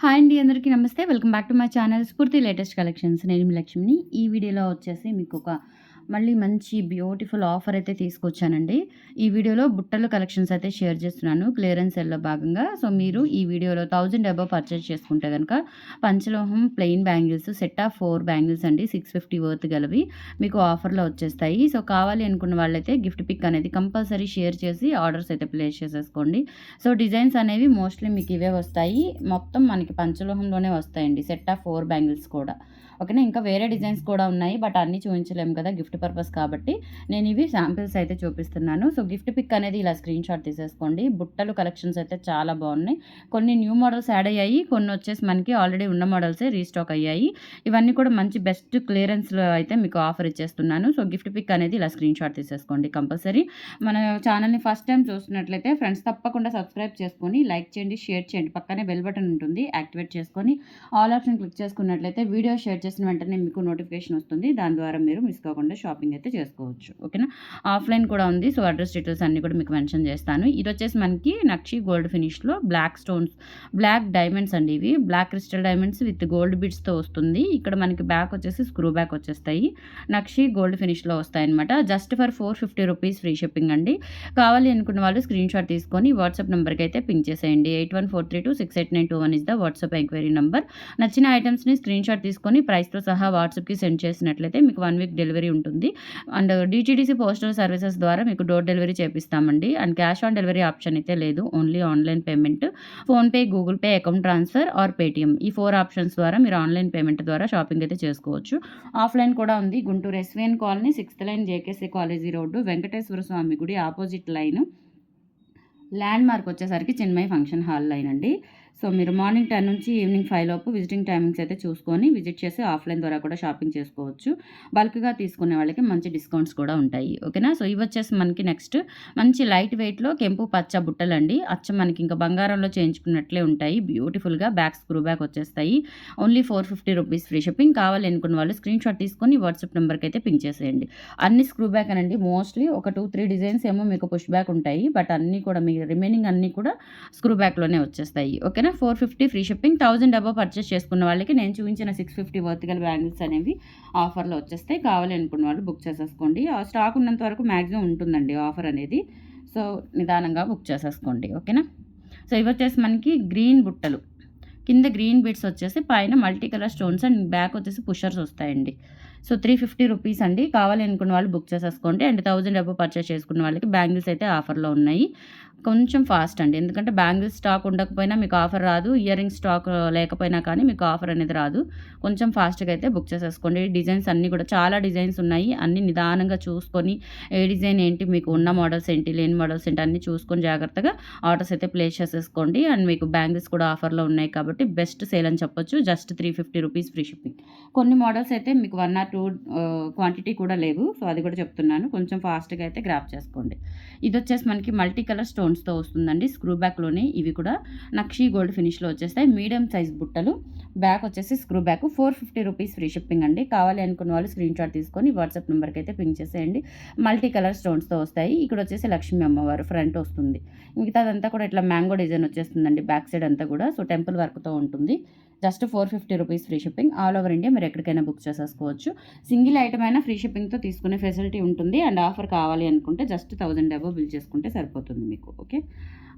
Hi అండి అందరికీ నమస్తే. Welcome back to my channel Spoorthi latest collections. నేను లక్ష్మిని. ఈ వీడియోలో వచ్చేసి మీకు ఒక మళ్ళీ మంచి బ్యూటిఫుల్ ఆఫర్ అయితే తీసుకొచ్చానండి. ఈ వీడియోలో బుట్టలు కలెక్షన్స్ అయితే షేర్ చేస్తున్నాను. క్లియరెన్స్ సెల్లో భాగంగా. సో మీరు ఈ వీడియోలో థౌజండ్ అబవ్ పర్చేస్ చేసుకుంటే కనుక పంచలోహం plain bangles set of four bangles అండి సిక్స్ ఫిఫ్టీ వర్త్ గలవి మీకు ఆఫర్లో వచ్చేస్తాయి. సో కావాలి అనుకున్న వాళ్ళైతే గిఫ్ట్ పిక్ అనేది కంపల్సరీ షేర్ చేసి ఆర్డర్స్ అయితే ప్లేస్ చేసేసుకోండి. సో డిజైన్స్ అనేవి మోస్ట్లీ మీకు ఇవే వస్తాయి. మొత్తం మనకి పంచలోహంలోనే వస్తాయండి సెట్ ఆఫ్ ఫోర్ బ్యాంగిల్స్ కూడా. ఓకేనా? ఇంకా వేరే డిజైన్స్ కూడా ఉన్నాయి బట్ అన్నీ చూపించలేము కదా గిఫ్ట్ పర్పస్ కాబట్టి. నేను ఇవి శాంపిల్స్ అయితే చూపిస్తున్నాను. సో గిఫ్ట్ పిక్ అనేది ఇలా స్క్రీన్ షాట్ తీసేసుకోండి. బుట్టలు కలెక్షన్స్ అయితే చాలా బాగున్నాయి. కొన్ని న్యూ మోడల్స్ యాడ్ అయ్యాయి కొన్ని వచ్చేసి మనకి ఆల్రెడీ ఉన్న మోడల్సే రీస్టాక్ అయ్యాయి. ఇవన్నీ కూడా మంచి బెస్ట్ క్లియరెన్స్లో అయితే మీకు ఆఫర్ ఇచ్చేస్తున్నాను. సో గిఫ్ట్ పిక్ అనేది ఇలా స్క్రీన్ షాట్ తీసేసుకోండి కంపల్సరీ. మన ఛానల్ని ఫస్ట్ టైం చూస్తున్నట్లయితే ఫ్రెండ్స్ తప్పకుండా సబ్స్క్రైబ్ చేసుకొని లైక్ చేయండి షేర్ చేయండి. పక్కనే బెల్ బటన్ ఉంటుంది యాక్టివేట్ చేసుకొని ఆల్ ఆప్షన్ క్లిక్ చేసుకున్నట్లయితే వీడియో షేర్ చేసిన వెంటనే మీకు నోటిఫికేషన్ వస్తుంది. దాని ద్వారా మీరు మిస్ కాకుండా షాపింగ్ అయితే చేసుకోవచ్చు. ఓకేనా? ఆఫ్లైన్ కూడా ఉంది. సో అడ్రస్ డీటెయిల్స్ అన్నీ కూడా మీకు మెన్షన్ చేస్తాను. ఇది వచ్చేసి మనకి నక్షి గోల్డ్ ఫినిష్లో బ్లాక్ స్టోన్స్ బ్లాక్ డైమండ్స్ అండి ఇవి. Black crystal diamonds with gold బిడ్స్తో వస్తుంది. ఇక్కడ మనకి బ్యాక్ వచ్చేసి స్క్రూ బ్యాక్ వచ్చేస్తాయి. నక్షి గోల్డ్ ఫినిష్లో వస్తాయన్నమాట. Just for four fifty rupees free shipping అండి. కావాలి అనుకున్న వాళ్ళు స్క్రీన్ షాట్ తీసుకొని వాట్సాప్ నెంబర్కి అయితే పింక్ చేసేయండి. Eight one four three two six eight nine two one is the WhatsApp enquiry number. నచ్చిన ఐటమ్స్ని స్క్రీన్ షాట్ తీసుకొని ప్రైస్తో సహా వాట్సాప్కి సెండ్ చేసినట్లయితే మీకు వన్ వీక్ డెలివరీ ఉంటుంది. అండ్ డిటీడీసీ పోస్టల్ సర్వీసెస్ ద్వారా మీకు door delivery చేపిస్తామండి. And cash on delivery option అయితే లేదు. Only online payment. PhonePe Google Pay account transfer or Paytm. ఈ ఫోర్ ఆప్షన్స్ ద్వారా మీరు ఆన్లైన్ పేమెంట్ ద్వారా షాపింగ్ అయితే చేసుకోవచ్చు. ఆఫ్లైన్ కూడా ఉంది. Guntur SVN colony sixth line JKC college road Venkateswara Swamy గుడి ఆపోజిట్ లైన్. ల్యాండ్ మార్క్ వచ్చేసరికి చిన్మయ్ ఫంక్షన్ హాల్ లైన్ అండి. సో మీరు మార్నింగ్ టెన్ నుంచి ఈవినింగ్ ఫైవ్ లోపు విజిటింగ్ టైమింగ్స్ అయితే చూసుకొని విజిట్ చేసి ఆఫ్లైన్ ద్వారా కూడా షాపింగ్ చేసుకోవచ్చు. బల్క్గా తీసుకునే వాళ్ళకి మంచి డిస్కౌంట్స్ కూడా ఉంటాయి. ఓకేనా? సో ఇవి వచ్చేసి మనకి నెక్స్ట్ మంచి లైట్ వెయిట్లో కెంపు పచ్చ బుట్టలండి. అచ్చ మనకి ఇంకా బంగారంలో చేయించుకున్నట్లే ఉంటాయి. బ్యూటిఫుల్గా బ్యాక్ స్క్రూ బ్యాక్ వచ్చేస్తాయి. Only four fifty rupees free shipping కావాలి అనుకున్న వాళ్ళు స్క్రీన్ షాట్ తీసుకొని వాట్సాప్ నెంబర్కి అయితే పింక్ చేసేయండి. అన్ని స్క్రూ బ్యాక్ అనండి. మోస్ట్లీ ఒక టూ త్రీ డిజైన్స్ ఏమో మీకు పుష్ బ్యాక్ ఉంటాయి. బట్ అన్నీ కూడా మీ రిమైనింగ్ అన్నీ కూడా స్క్రూ బ్యాక్లోనే వచ్చేస్తాయి. ఓకేనా? ఓకేనా four fifty free shipping thousand above purchase చేసుకున్న వాళ్ళకి నేను చూపించిన సిక్స్ ఫిఫ్టీ వర్తికల్ బ్యాంగిల్స్ అనేవి ఆఫర్లో వచ్చేస్తాయి. కావాలి అనుకున్న వాళ్ళు బుక్ చేసేసుకోండి. ఆ స్టాక్ ఉన్నంత వరకు మ్యాక్సిమం ఉంటుందండి ఆఫర్ అనేది. సో నిదానంగా బుక్ చేసేసుకోండి. ఓకేనా? సో ఇవి వచ్చేసి మనకి గ్రీన్ బుట్టలు. కింద గ్రీన్ బీడ్స్ వచ్చేసి పైన multi colour stones and back వచ్చేసి పుషర్స్ వస్తాయండి. సో త్రీ ఫిఫ్టీ రూపీస్ అండి. కావాలి అనుకున్న వాళ్ళు బుక్ చేసేసుకోండి. అండ్ థౌజండ్ అబవ్ పర్చేస్ చేసుకున్న వాళ్ళకి బ్యాంగిల్స్ అయితే ఆఫర్లో ఉన్నాయి. కొంచెం ఫాస్ట్ అండి. ఎందుకంటే బ్యాంగిల్స్ స్టాక్ ఉండకపోయినా మీకు ఆఫర్ రాదు. ఇయర్ రింగ్ స్టాక్ లేకపోయినా కానీ మీకు ఆఫర్ అనేది రాదు. కొంచెం ఫాస్ట్గా అయితే బుక్ చేసేసుకోండి. డిజైన్స్ అన్నీ కూడా చాలా డిజైన్స్ ఉన్నాయి. అన్ని నిదానంగా చూసుకొని ఏ డిజైన్ ఏంటి మీకు ఉన్న మోడల్స్ ఏంటి లేని మోడల్స్ ఏంటి అన్నీ చూసుకొని జాగ్రత్తగా ఆర్డర్స్ అయితే ప్లేస్ చేసేసుకోండి. అండ్ మీకు బ్యాంగిల్స్ కూడా ఆఫర్లో ఉన్నాయి కాబట్టి బెస్ట్ సేల్ అని చెప్పొచ్చు. Just three fifty rupees free shipping. కొన్ని మోడల్స్ అయితే మీకు వన్ ఆర్ టూ క్వాంటిటీ కూడా లేవు. సో అది కూడా చెప్తున్నాను. కొంచెం ఫాస్ట్గా అయితే గ్రాప్ చేసుకోండి. ఇది వచ్చేసి మనకి మల్టీ కలర్ స్టోన్స్తో వస్తుందండి. స్క్రూ బ్యాక్లోనే ఇవి కూడా. నక్షి గోల్డ్ ఫినిష్లో వచ్చేస్తాయి. మీడియం సైజ్ బుట్టలు. బ్యాక్ వచ్చేసి screw back. Four fifty rupees free shipping అండి. కావాలి అనుకున్న వాళ్ళు స్క్రీన్ షాట్ తీసుకొని వాట్సాప్ నెంబర్కి అయితే పింక్ చేసేయండి. మల్టీ కలర్ స్టోన్స్తో వస్తాయి. ఇక్కడ వచ్చేసి లక్ష్మీ అమ్మవారు ఫ్రంట్ వస్తుంది. మిగతాదంతా కూడా ఇట్లా మ్యాంగో డిజైన్ వచ్చేస్తుందండి. బ్యాక్ సైడ్ అంతా కూడా. సో టెంపుల్ వర్క్తో ఉంటుంది. Just four fifty rupees free shipping. All over India మీరు ఎక్కడికైనా బుక్ చేసేసుకోవచ్చు. సింగిల్ ఐటమ్ అయినా ఫ్రీ షిప్పింగ్తో తీసుకునే ఫెసిలిటీ ఉంటుంది. అండ్ ఆఫర్ కావాలి అనుకుంటే జస్ట్ థౌజండ్ అబో బిల్ చేసుకుంటే సరిపోతుంది మీకు. ఓకే?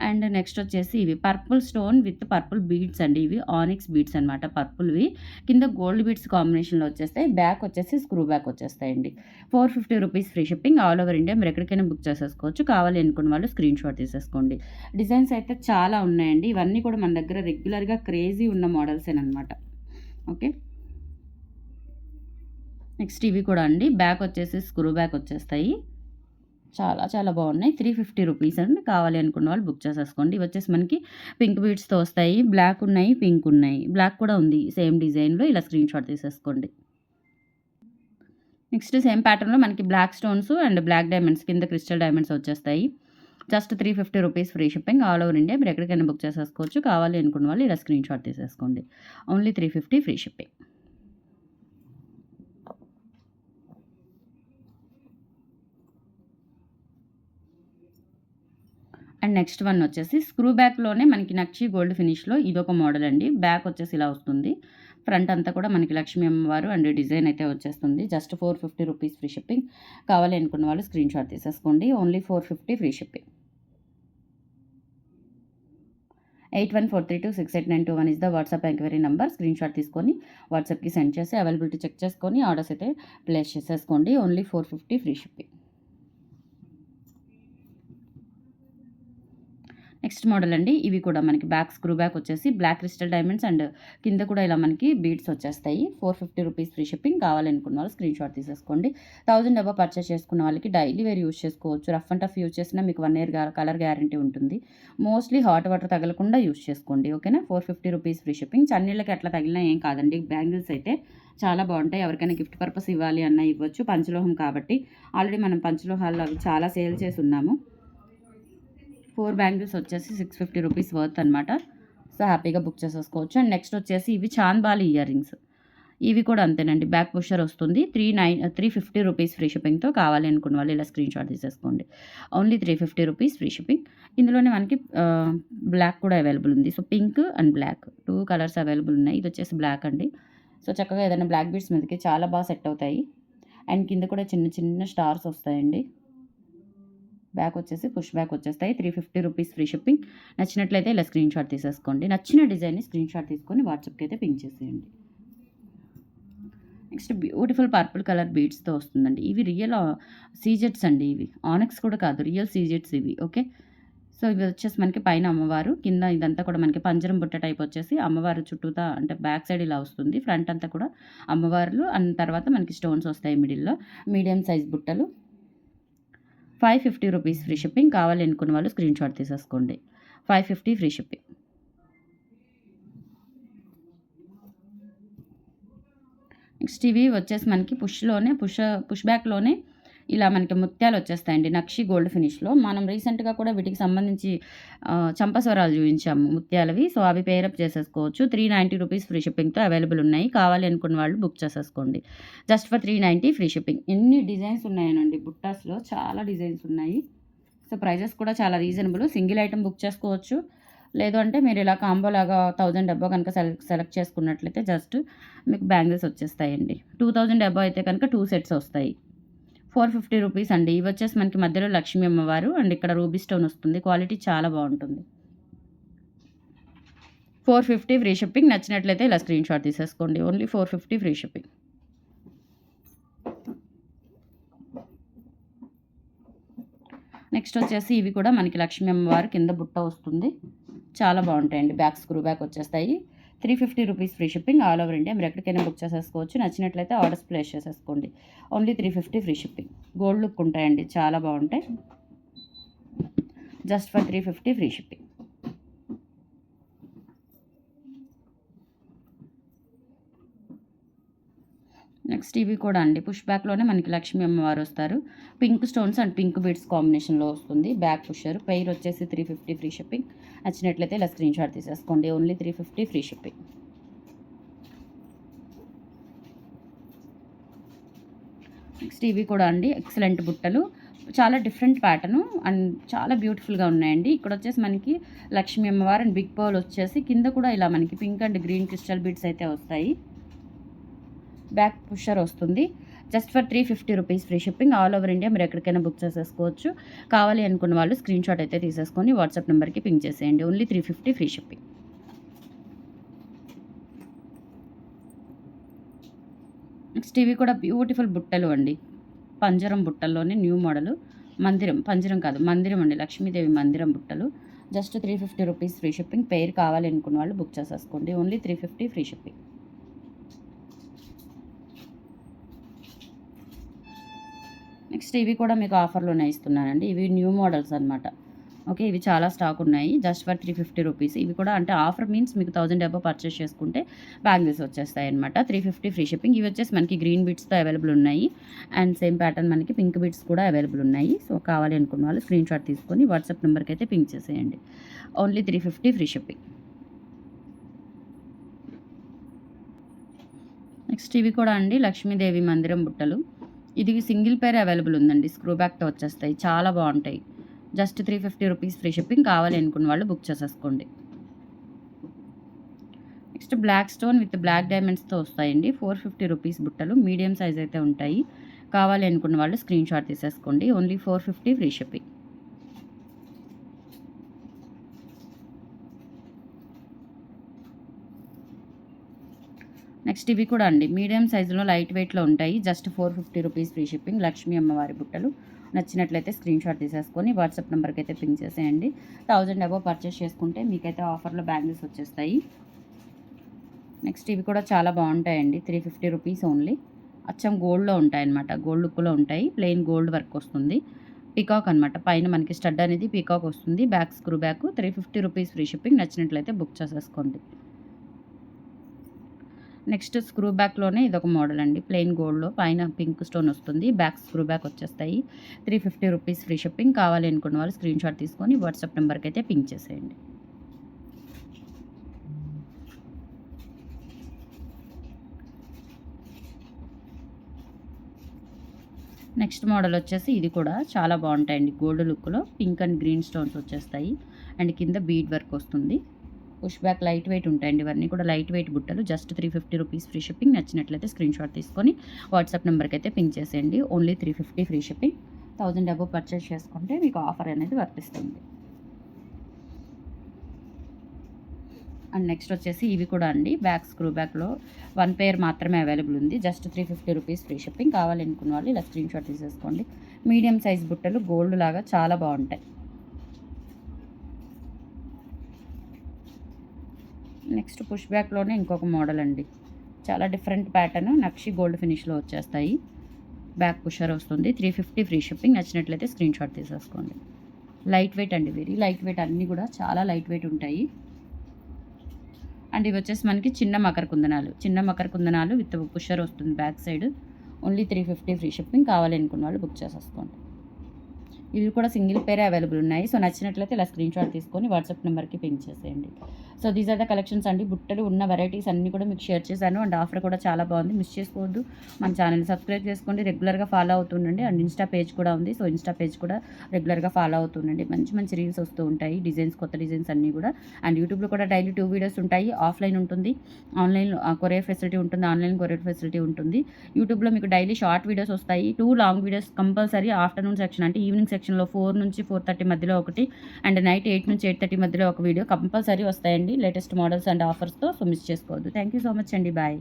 అండ్ నెక్స్ట్ వచ్చేసి ఇవి. Purple stone with purple beads అండి ఇవి. ఆనిక్స్ బీడ్స్ అనమాట పర్పుల్వి. కింద గోల్డ్ బీడ్స్ కాంబినేషన్లో వచ్చేస్తాయి. బ్యాక్ వచ్చేసి స్క్రూ బ్యాక్ వచ్చేస్తాయండి. Four fifty rupees free shipping all over India. మీరు ఎక్కడికైనా బుక్ చేసేసుకోవచ్చు. కావాలి అనుకున్న వాళ్ళు స్క్రీన్ షాట్ తీసేసుకోండి. డిజైన్స్ అయితే చాలా ఉన్నాయండి. ఇవన్నీ కూడా మన దగ్గర రెగ్యులర్గా క్రేజీ ఉన్న మోడల్సేనమాట ఓకే? నెక్స్ట్ ఇవి కూడా అండి. బ్యాక్ వచ్చేసి స్క్రూ బ్యాక్ వచ్చేస్తాయి. చాలా చాలా బాగున్నాయి. త్రీ ఫిఫ్టీ రూపీస్ అండి. కావాలి అనుకున్న వాళ్ళు బుక్ చేసేసుకోండి. ఇవి వచ్చేసి మనకి పింక్ బీడ్స్తో వస్తాయి. బ్లాక్ ఉన్నాయి పింక్ ఉన్నాయి. బ్లాక్ కూడా ఉంది సేమ్ డిజైన్లో ఇలా స్క్రీన్ షాట్ తీసేసుకోండి. నెక్స్ట్ సేమ్ ప్యాటర్న్లో మనకి black stones and black diamonds కింద క్రిస్టల్ డైమండ్స్ వచ్చేస్తాయి. Just three fifty rupees free shipping all over India. మీరు ఎక్కడికైనా బుక్ చేసేసుకోవచ్చు. కావాలి అనుకున్న వాళ్ళు ఇలా స్క్రీన్ షాట్ తీసేసుకోండి. Only three fifty free shipping. And next one వచ్చేసి స్క్రూ బ్యాక్లోనే మనకి నక్షి గోల్డ్ ఫినిష్లో ఇదొక మోడల్ అండి. బ్యాక్ వచ్చేసి ఇలా వస్తుంది. ఫ్రంట్ అంతా కూడా మనకి లక్ష్మీ అమ్మవారు అండ్ డిజైన్ అయితే వచ్చేస్తుంది. Just four fifty rupees free shipping. కావాలి అనుకున్న వాళ్ళు స్క్రీన్ షాట్ తీసేసుకోండి. Only four fifty free shipping. Eight one four three two six eight nine two one is the WhatsApp enquiry number. Screenshot తీసుకొని వాట్సాప్కి send చేసి availability check చేసుకొని orders అయితే place చేసేసుకోండి. Only four fifty free shipping. Next model అండి. ఇవి కూడా మనకి బ్యాక్ స్క్రూ బ్యాక్ వచ్చేసి బ్లాక్ క్రిస్టల్ డైమండ్స్ అండ్ కింద కూడా ఇలా మనకి బీడ్స్ వచ్చేస్తాయి. Four fifty rupees free shipping కావాలనుకున్న వాళ్ళు స్క్రీన్ షాట్ తీసేసుకోండి. థౌజండ్ డబ్బా పర్చేస్ చేసుకున్న వాళ్ళకి డైలీ వేర్ యూస్ చేసుకోవచ్చు. రఫ్ అండ్ టఫ్ యూస్ చేసినా మీకు వన్ ఇయర్ కలర్ గ్యారంటీ ఉంటుంది. మోస్ట్లీ హాట్ వాటర్ తగలకుండా యూస్ చేసుకోండి. ఓకేనా? Four fifty rupees free shipping. చన్నీళ్ళకి ఎట్లా తగిలినా ఏం కాదండి. బ్యాంగిల్స్ అయితే చాలా బాగుంటాయి. ఎవరికైనా గిఫ్ట్ పర్పస్ ఇవ్వాలి అన్న ఇవ్వచ్చు. పంచలోహం కాబట్టి ఆల్రెడీ మనం పంచలోహాల్లో అవి చాలా సేల్ చేసి ఉన్నాము. ఫోర్ బ్యాంగిల్స్ వచ్చేసి సిక్స్ ఫిఫ్టీ రూపీస్ వర్త్ అనమాట సో హ్యాపీగా బుక్ చేసేసుకోవచ్చు. అండ్ నెక్స్ట్ వచ్చేసి ఇవి చాంద్బాలి ఇయర్ రింగ్స్. ఇవి కూడా అంతేనండి. బ్యాక్ పుషర్ వస్తుంది. Three nine three fifty rupees free షిప్పింగ్తో కావాలి అనుకున్న వాళ్ళు ఇలా స్క్రీన్ షాట్ తీసేసుకోండి. Only three fifty rupees free shipping. ఇందులోనే మనకి బ్లాక్ కూడా అవైలబుల్ ఉంది. So pink and black. Two colours available ఉన్నాయి. ఇది వచ్చేసి బ్లాక్ అండి. సో చక్కగా ఏదైనా బ్లాక్ బీడ్స్ మీదకి చాలా బాగా సెట్ అవుతాయి. అండ్ కింద కూడా చిన్న చిన్న స్టార్స్ వస్తాయండి. బ్యాక్ వచ్చేసి పుష్ బ్యాక్ వచ్చేస్తాయి. Three fifty rupees free shipping. నచ్చినట్లయితే ఇలా స్క్రీన్ షాట్ తీసేసుకోండి. నచ్చిన డిజైన్ని స్క్రీన్ షాట్ తీసుకొని వాట్సాప్కి అయితే పింక్ చేసేయండి. నెక్స్ట్ బ్యూటిఫుల్ పర్పుల్ కలర్ బీడ్స్తో వస్తుందండి. ఇవి రియల్ సీజెట్స్ అండి ఇవి. ఆనెక్స్ కూడా కాదు రియల్ సీజెట్స్ ఇవి. ఓకే? సో ఇవి వచ్చేసి మనకి పైన అమ్మవారు కింద ఇదంతా కూడా మనకి పంజరం బుట్ట టైప్ వచ్చేసి అమ్మవారు చుట్టూతా అంటే బ్యాక్ సైడ్ ఇలా వస్తుంది. ఫ్రంట్ అంతా కూడా అమ్మవార్లు అండ్ తర్వాత మనకి స్టోన్స్ వస్తాయి మిడిల్లో. మీడియం సైజ్ బుట్టలు. Five fifty rupees free shipping కావాలి అనుకున్న వాళ్ళు స్క్రీన్ షాట్ తీసేసుకోండి. Five fifty free shipping. Next ఇవి వచ్చేసి మనకి పుష్లోనే పుష్ పుష్ బ్యాక్లోనే ఇలా మనకి ముత్యాలు వచ్చేస్తాయండి. నక్షి గోల్డ్ ఫినిష్లో మనం రీసెంట్గా కూడా వీటికి సంబంధించి చంపస్వరాలు చూపించాము ముత్యాలవి. సో అవి పేరప్ చేసేసుకోవచ్చు. త్రీ నైంటీ రూపీస్ ఫ్రీ షిప్పింగ్తో అవైలబుల్ ఉన్నాయి. కావాలి అనుకున్న వాళ్ళు బుక్ చేసేసుకోండి. Just for three ninety free shipping. ఎన్ని డిజైన్స్ ఉన్నాయనండి బుట్టాస్లో చాలా డిజైన్స్ ఉన్నాయి. సో ప్రైజెస్ కూడా చాలా రీజనబుల్. సింగిల్ ఐటమ్ బుక్ చేసుకోవచ్చు. లేదు అంటే మీరు ఇలా కాంబో లాగా థౌజండ్ డబ్బా కనుక సెలెక్ట్ సెలెక్ట్ చేసుకున్నట్లయితే జస్ట్ మీకు బ్యాంగిల్స్ వచ్చేస్తాయండి. టూ థౌజండ్ డబ్బా అయితే కనుక టూ సెట్స్ వస్తాయి. ఫోర్ ఫిఫ్టీ రూపీస్ అండి. ఇవి వచ్చేసి మనకి మధ్యలో లక్ష్మీ అమ్మవారు అండ్ ఇక్కడ రూబీ స్టోన్ వస్తుంది. క్వాలిటీ చాలా బాగుంటుంది. Four fifty free shipping. నచ్చినట్లయితే ఇలా స్క్రీన్ షాట్ తీసేసుకోండి. Only four fifty free shipping. Next వచ్చేసి ఇవి కూడా మనకి లక్ష్మీ అమ్మవారు కింద బుట్ట వస్తుంది. చాలా బాగుంటాయండి. బ్యాక్ స్క్రూ బ్యాక్ వచ్చేస్తాయి. Three fifty rupees free shipping all over India. మీరు ఎక్కడికైనా బుక్ చేసేసుకోవచ్చు. నచ్చినట్లయితే ఆర్డర్స్ ప్లేస్ చేసేసుకోండి. Only three fifty free shipping. Gold look ఉంటాయండి. చాలా బాగుంటాయి. Just for three fifty free shipping. Next ఇవి కూడా అండి. పుష్ బ్యాక్లోనే మనకి లక్ష్మీ అమ్మవారు వస్తారు. Pink stones and pink beads కాంబినేషన్లో వస్తుంది. Back pusher. పెయిర్ వచ్చేసి త్రీ ఫిఫ్టీ ఫ్రీ షిప్పింగ్ నచ్చినట్లయితే ఇలా స్క్రీన్ షాట్ తీసేసుకోండి. Only three fifty free shipping next ఇవి కూడా అండి. ఎక్సలెంట్ బుట్టలు. చాలా డిఫరెంట్ ప్యాటర్ను అండ్ చాలా బ్యూటిఫుల్గా ఉన్నాయండి. ఇక్కడ వచ్చేసి మనకి లక్ష్మీ అమ్మవారు అండ్ బిగ్ పర్ల్ వచ్చేసి కింద కూడా ఇలా మనకి pink and green crystal beads అయితే వస్తాయి. బ్యాక్ పుషర్ వస్తుంది. Just for three fifty rupees free shipping all over India మీరు ఎక్కడికైనా బుక్ చేసేసుకోవచ్చు. కావాలి అనుకున్న వాళ్ళు స్క్రీన్ షాట్ అయితే తీసేసుకొని వాట్సాప్ నెంబర్కి పింక్ చేసేయండి. Only three fifty free shipping. Next ఇవి కూడా బ్యూటిఫుల్ బుట్టలు అండి. పంజరం బుట్టల్లోనే న్యూ మోడల్. మందిరం పంజరం కాదు మందిరం అండి. లక్ష్మీదేవి మందిరం బుట్టలు. Just three fifty rupees free shipping. Pair కావాలి అనుకున్న వాళ్ళు బుక్ చేసేసుకోండి. Only three fifty free shipping. Next ఇవి కూడా మీకు ఆఫర్లోనే ఇస్తున్నానండి. ఇవి న్యూ మోడల్స్ అనమాట ఓకే ఇవి చాలా స్టాక్ ఉన్నాయి. Just for three fifty rupees. ఇవి కూడా అంటే ఆఫర్ మీన్స్ మీకు థౌసండ్ డబ్బా పర్చేస్ చేసుకుంటే బ్యాంగిల్స్ వచ్చేస్తాయి అనమాట త్రీ ఫిఫ్టీ ఫ్రీ షిప్పింగ్. ఇవి వచ్చేసి మనకి గ్రీన్ బీట్స్తో అవైలబుల్ ఉన్నాయి. అండ్ సేమ్ ప్యాటర్న్ మనకి పింక్ బీట్స్ కూడా అవైలబుల్ ఉన్నాయి. సో కావాలి అనుకున్న వాళ్ళు స్క్రీన్ షాట్ తీసుకొని వాట్సాప్ నెంబర్కి అయితే పింక్ చేసేయండి. Only three fifty free shipping. Next ఇవి కూడా అండి లక్ష్మీదేవి మందిరం బుట్టలు. ఇది సింగిల్ పేర్ అవైలబుల్ ఉందండి. స్క్రూ బ్యాక్తో వచ్చేస్తాయి. చాలా బాగుంటాయి. Just three fifty rupees free shipping కావాలి అనుకున్న వాళ్ళు బుక్ చేసేసుకోండి. Next black stone with black డైమండ్స్తో వస్తాయండి. ఫోర్ ఫిఫ్టీ రూపీస్ బుట్టలు. మీడియం సైజ్ అయితే ఉంటాయి. కావాలి అనుకున్న వాళ్ళు స్క్రీన్ షాట్ తీసేసుకోండి. Only four fifty free shipping. Next ఇవి కూడా అండి. మీడియం సైజులో లైట్ వెయిట్లో ఉంటాయి. Just four fifty rupees free shipping. Lakshmi అమ్మవారి బుట్టలు. నచ్చినట్లయితే స్క్రీన్ షాట్ తీసేసుకొని వాట్సాప్ నెంబర్కి అయితే పింక్ చేసేయండి. థౌజండ్ అబో పర్చేస్ చేసుకుంటే మీకైతే ఆఫర్లో బ్యాంగిల్స్ వచ్చేస్తాయి. నెక్స్ట్ ఇవి కూడా చాలా బాగుంటాయండి. Three fifty rupees only. అచ్చం గోల్డ్లో ఉంటాయి అన్నమాట గోల్డ్ లుక్లో ఉంటాయి. ప్లెయిన్ గోల్డ్ వర్క్ వస్తుంది. పీకాక్ అనమాట పైన మనకి స్టడ్ అనేది పీకాక్ వస్తుంది. Back screw back three fifty rupees free shipping. నచ్చినట్లయితే బుక్ చేసేసుకోండి. నెక్స్ట్ స్క్రూ బ్యాక్లోనే ఇదొక మోడల్ అండి. ప్లెయిన్ గోల్డ్లో పైన పింక్ స్టోన్ వస్తుంది. బ్యాక్ స్క్రూ బ్యాక్ వచ్చేస్తాయి. Three fifty rupees free shipping కావాలి అనుకున్న వాళ్ళు స్క్రీన్ షాట్ తీసుకొని వాట్సాప్ నెంబర్కి అయితే పింక్ చేసేయండి. నెక్స్ట్ మోడల్ వచ్చేసి ఇది కూడా చాలా బాగుంటాయండి. గోల్డ్ లుక్లో పింక్ అండ్ గ్రీన్ స్టోన్స్ వచ్చేస్తాయి. అండ్ కింద బీడ్ వర్క్ వస్తుంది. పుష్ బ్యాక్ లైట్ వెయిట్ ఉంటాయండి. ఇవన్నీ కూడా లైట్ వెయిట్ బుట్టలు. Just three fifty rupees free shipping. నచ్చినట్లయితే స్క్రీన్ షాట్ తీసుకొని వాట్సాప్ నెంబర్కి అయితే పింక్ చేసేయండి. Only three fifty free shipping. Thousand above purchase చేసుకుంటే మీకు ఆఫర్ అనేది వర్తిస్తుంది. అండ్ నెక్స్ట్ వచ్చేసి ఇవి కూడా అండి. బ్యాక్ స్క్రూ బ్యాక్లో వన్ పేర్ మాత్రమే అవైలబుల్ ఉంది. Just three fifty rupees free shipping. కావాలి అనుకున్న వాళ్ళు ఇలా స్క్రీన్ షాట్ తీసేసుకోండి. మీడియం సైజ్ బుట్టలు గోల్డ్ లాగా చాలా బాగుంటాయి. నెక్స్ట్ పుష్ బ్యాక్లోనే ఇంకొక మోడల్ అండి. చాలా డిఫరెంట్ ప్యాటర్న్ నక్షి గోల్డ్ ఫినిష్లో వచ్చేస్తాయి. బ్యాక్ పుషర్ వస్తుంది. Three fifty free shipping. నచ్చినట్లయితే స్క్రీన్ షాట్ తీసేసుకోండి. లైట్ వెయిట్ అండి వెరీ. లైట్ వెయిట్ అన్నీ కూడా చాలా లైట్ వెయిట్ ఉంటాయి. అండ్ ఇవి వచ్చేసి మనకి చిన్న మకర కుందనాలు. చిన్న మకర కుందనాలు విత్ పుషర్ వస్తుంది back side. Only three fifty free shipping కావాలి అనుకున్న వాళ్ళు బుక్ చేసేసుకోండి. ఇవి కూడా సింగిల్ పేరే అవైలబుల్ ఉన్నాయి. సో నచ్చినట్లయితే ఇలా స్క్రీన్ షాట్ తీసుకొని వాట్సాప్ నెంబర్కి పింక్ చేసేయండి. So these are the collections అండి. బుట్టలు ఉన్న వెరైటీస్ అన్నీ కూడా మీకు షేర్ చేశాను. అండ్ ఆఫర్ కూడా చాలా బాగుంది. మిస్ చేసుకోవద్దు. మన ఛానల్ సబ్స్క్రైబ్ చేసుకోండి. రెగ్యులర్గా ఫాలో అవుతుండండి. అండ్ ఇన్స్టా పేజ్ కూడా ఉంది. సో ఇన్స్టా పేజ్ కూడా రెగ్యులర్గా ఫాలో అవుతుండండి. మంచి మంచి రీల్స్ వస్తూ ఉంటాయి. డిజైన్స్ కొత్త డిజైన్స్ అన్నీ కూడా. అండ్ యూట్యూబ్లో కూడా డైలీ టూ వీడియోస్ ఉంటాయి. ఆఫ్లైన్ ఉంటుంది. ఆన్లైన్ కొరియర్ ఫెసిలిటీ ఉంటుంది. ఆన్లైన్ కొరియర్ ఫెసిలిటీ ఉంటుంది. యూట్యూబ్లో మీకు డైలీ షార్ట్ వీడియోస్ వస్తాయి. Two long videos compulsory afternoon section అంటే ఈవినింగ్ సెక్షన్లో ఫోర్ నుంచి ఫోర్ థర్టీ మధ్యలో ఒకటి అండ్ నైట్ ఎయిట్ నుంచి ఎయిట్ థర్టీ మధ్యలో ఒక వీడియో కంపల్సరీ వస్తాయండి లేటెస్ట్ మోడల్స్ అండ్ ఆఫర్స్తో సో మిస్ చేసుకోవద్దు. థ్యాంక్ యూ సో మచ్ అండి. బాయ్.